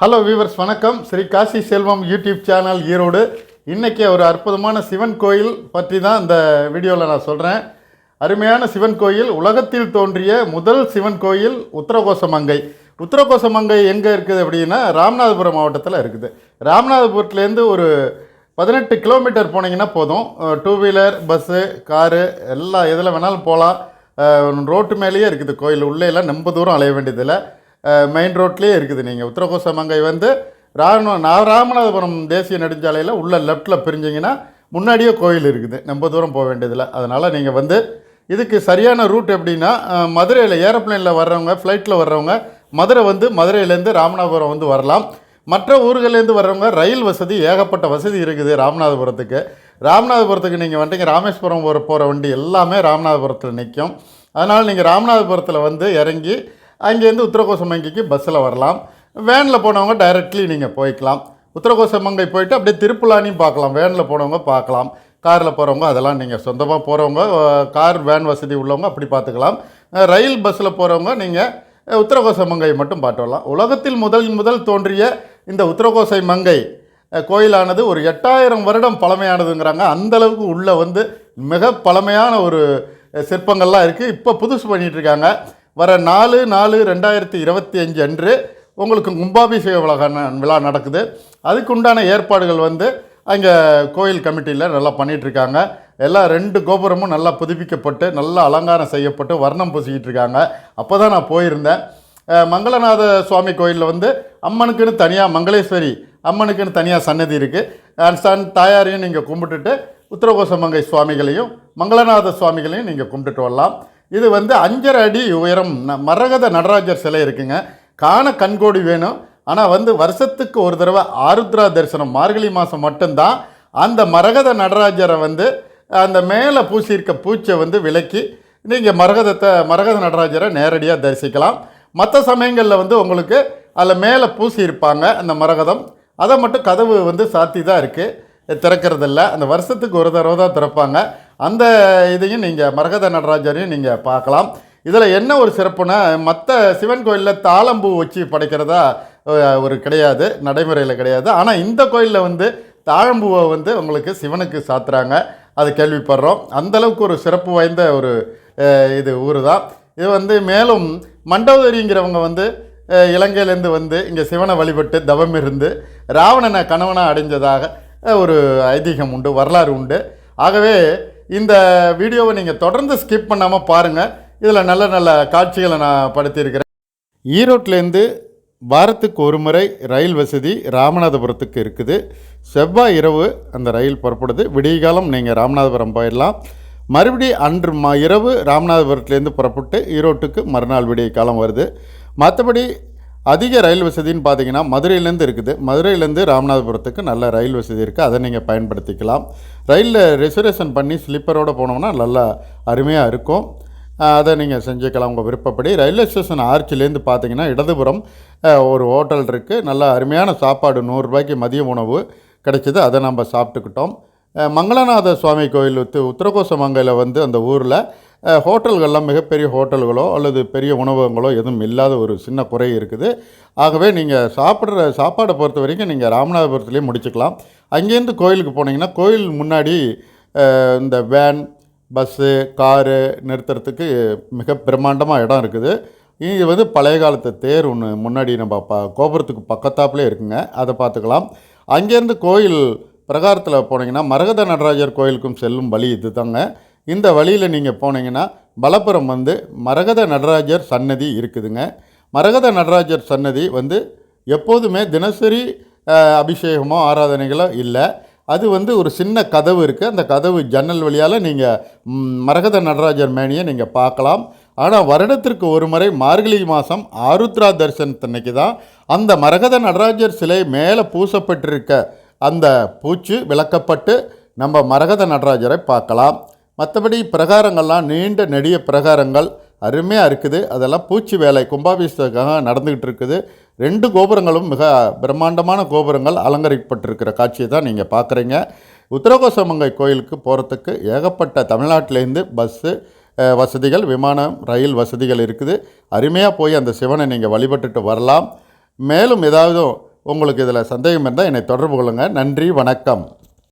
Hello viewers வணக்கம். Shri Kasi Selvam YouTube channel Erode. இன்றைக்கி ஒரு அற்புதமான சிவன் கோயில் பற்றி தான் இந்த வீடியோவில் நான் சொல்கிறேன் அருமையான சிவன் கோயில் உலகத்தில் தோன்றிய முதல் சிவன் கோயில் உத்தரகோசமங்கை உத்தரகோசமங்கை எங்கே இருக்குது அப்படின்னா ராமநாதபுரம் மாவட்டத்தில் இருக்குது. ராமநாதபுரத்துலேருந்து ஒரு பதினெட்டு கிலோமீட்டர் போனீங்கன்னா போதும். டூ வீலர் பஸ்ஸு காரு எல்லா எதில் வேணாலும் போகலாம் ரோட்டு மேலேயே இருக்குது கோயில். உள்ளே எல்லாம் ரொம்ப தூரம் அலைய வேண்டியதில்லை. மெயின் ரோட்லேயே இருக்குது. நீங்கள் உத்தரகோசமங்கை வந்து ராம ராமநாதபுரம் தேசிய நெடுஞ்சாலையில் உள்ள லெஃப்ட்டில் பிரிஞ்சிங்கன்னா முன்னாடியே கோயில் இருக்குது. ரொம்ப தூரம் போக வேண்டியதில்லை. அதனால் நீங்கள் வந்து இதுக்கு சரியான ரூட் எப்படின்னா மதுரையில் ஏரோப்ளேனில் வர்றவங்க ஃப்ளைட்டில் வர்றவங்க மதுரை வந்து மதுரையிலேருந்து ராமநாதபுரம் வந்து வரலாம். மற்ற ஊர்கள்லேருந்து வர்றவங்க ரயில் வசதி ஏகப்பட்ட வசதி இருக்குது ராமநாதபுரத்துக்கு. ராமநாதபுரத்துக்கு நீங்கள் வந்துட்டீங்க ராமேஸ்வரம் போகிற போகிற வண்டி எல்லாமே ராமநாதபுரத்தில் நிற்கும் அதனால் நீங்கள் ராமநாதபுரத்தில் வந்து இறங்கி அங்கேருந்து உத்தரகோசமங்கைக்கு பஸ்ஸில் வரலாம். வேனில் போனவங்க டைரெக்ட்லி நீங்கள் போய்க்கலாம். உத்தரகோசமங்கை போயிட்டு அப்படியே திருப்புலானியும் பார்க்கலாம். வேனில் போனவங்க பார்க்கலாம். காரில் போகிறவங்க அதெல்லாம் நீங்கள் சொந்தமாக போகிறவங்க கார் வேன் வசதி உள்ளவங்க அப்படி பார்த்துக்கலாம். ரயில் பஸ்ஸில் போகிறவங்க நீங்கள் உத்தரகோச மங்கை மட்டும் பார்த்து வரலாம். உலகத்தில் முதல் முதல் தோன்றிய இந்த உத்தரகோசை மங்கை கோயிலானது ஒரு எட்டாயிரம் வருடம் பழமையானதுங்கிறாங்க. அந்தளவுக்கு உள்ளே வந்து மிக பழமையான ஒரு சிற்பங்கள்லாம் இருக்குது இப்போ புதுசு பண்ணிகிட்ருக்காங்க வர நாலு நாலு ரெண்டாயிரத்தி இருபத்தி அஞ்சு அன்று உங்களுக்கு கும்பாபிஷேக விழா விழா நடக்குது. அதுக்கு உண்டான ஏற்பாடுகள் வந்து அங்கே கோயில் கமிட்டியில் நல்லா பண்ணிகிட்ருக்காங்க எல்லா எல்லாம் ரெண்டு கோபுரமும் நல்லா புதுப்பிக்கப்பட்டு நல்லா அலங்காரம் செய்யப்பட்டு வர்ணம் பூசிக்கிட்டு இருக்காங்க அப்போ தான் நான் போயிருந்தேன். மங்களநாத சுவாமி கோயிலில் வந்து அம்மனுக்குன்னு தனியாக மங்களேஸ்வரி அம்மனுக்குன்னு தனியாக சன்னதி இருக்குது சன் தாயாரையும் நீங்கள் கும்பிட்டுட்டு உத்தரகோசமங்கை சுவாமிகளையும் மங்களநாத சுவாமிகளையும் நீங்கள் கும்பிட்டுட்டு வரலாம். இது வந்து அஞ்சரை அடி உயரம். மரகத நடராஜர் சிலை இருக்குங்க. காண கண்கோடி வேணும். ஆனால் வந்து வருஷத்துக்கு ஒரு தடவை ஆருத்ரா தரிசனம் மார்கழி மாதம் மட்டும்தான். அந்த மரகத நடராஜரை வந்து அந்த மேலே பூசியிருக்க பூச்சை வந்து விலக்கி நீங்கள் மரகதத்தை மரகத நடராஜரை நேரடியாக தரிசிக்கலாம். மற்ற சமயங்களில் வந்து உங்களுக்கு அதில் மேலே பூசியிருப்பாங்க அந்த மரகதம். அதை மட்டும் கதவு வந்து சாத்தி தான் இருக்குது திறக்கிறதில்ல. அந்த வருஷத்துக்கு ஒரு தடவை தான் திறப்பாங்க. அந்த இதையும் நீங்கள் மரகத நடராஜரையும் நீங்கள் பார்க்கலாம். இதில் என்ன ஒரு சிறப்புனா மற்ற சிவன் கோயிலில் தாளம்பூ வச்சு படைக்கிறதா ஒரு கிடையாது நடைமுறையில் கிடையாது. ஆனால் இந்த கோயிலில் வந்து தாழம்பூவை வந்து உங்களுக்கு சிவனுக்கு சாத்துறாங்க. அது கேள்விப்படுறோம். அந்தளவுக்கு ஒரு சிறப்பு வாய்ந்த ஒரு இது ஊர் தான் இது வந்து மேலும் மண்டோதரிங்கிறவங்க வந்து இலங்கையிலேருந்து வந்து இங்கே சிவனை வழிபட்டு தவம் இருந்து ராவணனை கணவனாக அடைஞ்சதாக ஒரு ஐதீகம் உண்டு வரலாறு உண்டு. ஆகவே இந்த வீடியோவை நீங்கள் தொடர்ந்து ஸ்கிப் பண்ணாமல் பாருங்கள் இதில் நல்ல நல்ல காட்சிகளை நான் படுத்தியிருக்கிறேன். ஈரோட்லேருந்து வாரத்துக்கு ஒரு முறை ரயில் வசதி ராமநாதபுரத்துக்கு இருக்குது. செவ்வாய் இரவு அந்த ரயில் புறப்படுது. விடியகாலம் நீங்கள் ராமநாதபுரம் போயிடலாம். மறுபடி அன்று ம இரவு ராமநாதபுரத்துலேருந்து புறப்பட்டு ஈரோட்டுக்கு மறுநாள் விடிய காலம் வருது. மற்றபடி அதிக ரயில் வசதின்னு பார்த்தீங்கன்னா மதுரையிலேருந்து இருக்குது. மதுரையிலேருந்து ராமநாதபுரத்துக்கு நல்ல ரயில் வசதி இருக்குது. அதை நீங்கள் பயன்படுத்திக்கலாம். ரயிலில் ரிசர்வேஷன் பண்ணி ஸ்லீப்பரோடு போனோம்னா நல்லா அருமையாக இருக்கும். அதை நீங்கள் செஞ்சுக்கலாம் உங்கள் விருப்பப்படி. ரயில்வே ஸ்டேஷன் ஆர்ச்சிலேருந்து பார்த்தீங்கன்னா இடதுபுறம் ஒரு ஹோட்டல் இருக்குது நல்ல அருமையான சாப்பாடு நூறுரூபாய்க்கு மதிய உணவு கிடைச்சிது. அதை நம்ம சாப்பிட்டுக்கிட்டோம். மங்களநாத சுவாமி கோயில் உத்து உத்தரகோசமங்கையில் வந்து அந்த ஊரில் ஹோட்டல்கள்லாம் மிகப்பெரிய ஹோட்டல்களோ அல்லது பெரிய உணவகங்களோ எதுவும் இல்லாத ஒரு சின்ன குறை இருக்குது. ஆகவே நீங்கள் சாப்பிட்ற சாப்பாடை பொறுத்த வரைக்கும் நீங்கள் ராமநாதபுரத்துலேயே முடிச்சுக்கலாம். அங்கேருந்து கோயிலுக்கு போனீங்கன்னா கோயில் முன்னாடி இந்த வேன் பஸ்ஸு காரு நிறுத்துறதுக்கு மிக பிரம்மாண்டமாக இடம் இருக்குது. இது வந்து பழைய காலத்து தேர் ஒன்று முன்னாடி நம்ம பா கோபுரத்துக்கு பக்கத்தாப்புலே இருக்குங்க. அதை பார்த்துக்கலாம். அங்கேருந்து கோயில் பிரகாரத்தில் போனீங்கன்னா மரகத நடராஜர் கோயிலுக்கும் செல்லும் வழி இது தாங்க இந்த வழியில் நீங்கள் போனீங்கன்னா பலப்புறம் வந்து மரகத நடராஜர் சன்னதி இருக்குதுங்க. மரகத நடராஜர் சன்னதி வந்து எப்போதுமே தினசரி அபிஷேகமோ ஆராதனைகளோ இல்லை. அது வந்து ஒரு சின்ன கதவு இருக்குது அந்த கதவு ஜன்னல் வழியால் நீங்கள் மரகத நடராஜர் மேனியை நீங்கள் பார்க்கலாம். ஆனால் வருடத்திற்கு ஒரு முறை மார்கழி மாதம் ஆருத்ரா தரிசனத்தன்னைக்கு தான் அந்த மரகத நடராஜர் சிலை மேலே பூசப்பட்டிருக்க அந்த பூச்சு விளக்கப்பட்டு நம்ம மரகத நடராஜரை பார்க்கலாம். மற்றபடி பிரகாரங்கள்லாம் நீண்ட நெடிய பிரகாரங்கள் அருமையாக இருக்குது. அதெல்லாம் பூச்சி வேலை கும்பாபிஷேகத்துக்காக நடந்துக்கிட்டு இருக்குது. ரெண்டு கோபுரங்களும் மிக பிரம்மாண்டமான கோபுரங்கள் அலங்கரிக்கப்பட்டிருக்கிற காட்சியை தான் நீங்கள் பார்க்குறீங்க உத்தரகோசமங்கை கோயிலுக்கு போகிறதுக்கு ஏகப்பட்ட தமிழ்நாட்டிலேருந்து பஸ்ஸு வசதிகள் விமானம் ரயில் வசதிகள் இருக்குது. அருமையாக போய் அந்த சிவனை நீங்கள் வழிபட்டுட்டு வரலாம். மேலும் ஏதாவது உங்களுக்கு இதில் சந்தேகம் இருந்தால் என்னை தொடர்பு கொள்ளுங்கள் நன்றி வணக்கம்.